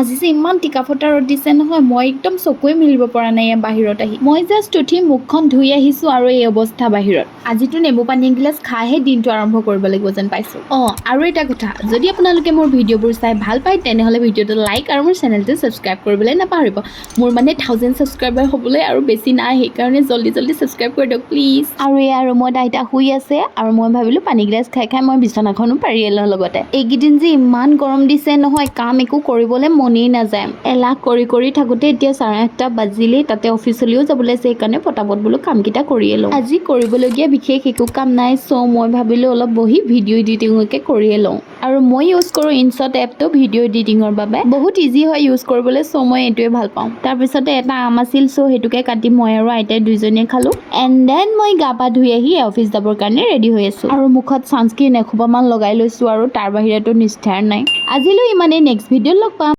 আজি যে ইমান টিকা ফটা ৰ'দ দিছে নহয়, মই একদম চকুৱে মিলিব পৰা নাই বাহিৰত আহি। মই জাষ্ট উঠি মুখখন ধুই আহিছোঁ আৰু এই অৱস্থা বাহিৰত। আজিতো নেমু পানী এগিলাচ খাইহে দিনটো আৰম্ভ কৰিব লাগিব যেন পাইছোঁ। অঁ, আৰু এটা কথা, যদি আপোনালোকে মোৰ ভিডিঅ'বোৰ চাই ভালো পায়, তেনেহ'লে ভিডিঅ'টো লাইক আৰু মোৰ চেনেলটো ছাবস্ক্ৰাইব কৰিবলৈ নাপাহৰিব। মোৰ মানে থাউজেণ্ড ছাবস্ক্ৰাইবাৰ হ'বলৈ আৰু বেছি নাই, সেইকাৰণে জল্দি জল্দি ছাবস্ক্ৰাইব কৰি দিয়ক প্লিজ আৰু এয়া ৰুমত আইতা শুই আছে আৰু মই ভাবিলোঁ পানী গিলাচ খাই খাই মই বিচনাখনো পাৰি লওঁ লগতে। এইকেইদিন যে ইমান গৰম দিছে নহয়, কাম একো কৰিবলৈ মনেই নাযায়। এলাহ কৰি কৰি থাকোঁতে এতিয়া চাৰে আঠটা বাজিলেই তাতে অফিচলৈও যাবলৈ আছে, সেইকাৰণে পটাপট বোলো কামকেইটা কৰিয়ে লওঁ। আজি কৰিবলগীয়া বিশেষ একো কাম নাই, চ' মই ভাবিলোঁ অলপ বহি ভিডিঅ' এডিটিঙকে কৰিয়ে লওঁ। আৰু মই ইউজ কৰোঁ ইনশ্বট এপটো ভিডিঅ' এডিটিঙৰ বাবে। বহুত ইজি হয় ইউজ কৰিবলৈ, চ' মই এইটোৱে ভালো পাওঁ। তাৰপিছতে এটা আম আছিল, চ' সেইটোকে কাটি মই আৰু আইতাই দুইজনীয়ে খালোঁ। এণ্ড দেন মই গা পা ধুই আহি অফিচ যাবৰ কাৰণে ৰেডি হৈ আছোঁ। আৰু মুখত ছানস্ক্ৰীন এসোপামান লগাই লৈছোঁ আৰু তাৰ বাহিৰেতো নিষ্ঠাৰ নাই। আজিলৈ ইমানেই নেক্সট ভিডিঅ'ত লগ পাম।